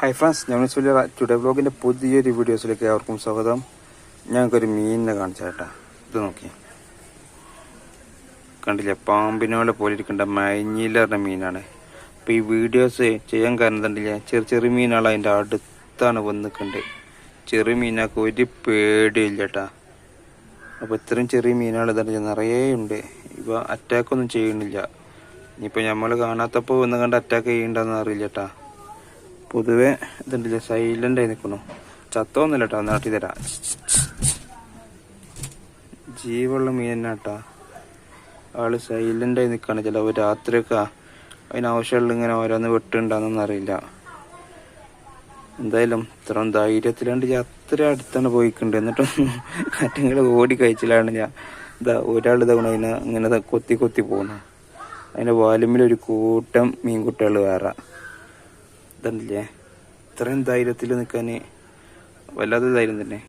Hi friends ഞാൻ വിളിച്ചു today ബ്ലോഗിന്റെ പുതിയൊരു വീഡിയോസിലേക്ക് അവർക്കും സ്വാഗതം. ഞങ്ങൾക്കൊരു മീനിനെ കാണിച്ചു കേട്ടാ. ഇത് നോക്കി കണ്ടില്ലേ? പാമ്പിനോലെ പോലെ ഇരിക്കേണ്ട മഞ്ഞിലറിന്റെ മീനാണ്. അപ്പോൾ ഈ വീഡിയോസ് ചെയ്യാൻ കാരണം കണ്ടില്ലേ ചെറിയ ചെറിയ മീനുകൾ അതിന്റെ അടുത്താണ് വന്ന് നിൽക്കുന്നുണ്ട് ചെറിയ മീനൊക്കെ ഒരു പേടിയില്ല കേട്ടാ. അപ്പോൾ ഇത്രയും ചെറിയ മീനുകൾ ഇതാ നിറയെ ഉണ്ട്. ഇപ്പോൾ അറ്റാക്കൊന്നും ചെയ്യണില്ല ഇനിയിപ്പോൾ നമ്മൾ കാണാത്തപ്പോൾ വന്ന് കണ്ട് അറ്റാക്ക് ചെയ്യണ്ടെന്ന് അറിയില്ല കേട്ടാ. പൊതുവെ ഇതുണ്ടല്ലേ സൈലന്റ് ആയി നിൽക്കണു ചത്തോന്നില്ല കേട്ടോ നാട്ടി തരാം. ജീവുള്ള മീൻ തന്നെ കേട്ടാ ആൾ സൈലന്റ് ആയി നിൽക്കാണ് ചിലപ്പോൾ രാത്രിയൊക്കെ. അതിനാവശ്യമുള്ള ഇങ്ങനെ ഓരോന്ന് വെട്ടുണ്ടാന്നൊന്നും അറിയില്ല. എന്തായാലും ഇത്രയും ധൈര്യത്തിലാണ്ട് ഞാൻ അത്ര അടുത്താണ് പോയിക്കുണ്ട്. എന്നിട്ടൊന്നും ആറ്റങ്ങൾ ഓടി കഴിച്ചിലാണ് ഞാൻ ഇതാ ഒരാൾ ഇതാവണം അതിനെ ഇങ്ങനെ കൊത്തി കൊത്തി പോകുന്നത് അതിന്റെ ഒരു കൂട്ടം മീൻകുട്ടികൾ വേറെ. ഇതല്ലേ? ഇത്രയും ധൈര്യത്തിൽ നിൽക്കാൻ വല്ലാത്ത ധൈര്യം തന്നെ.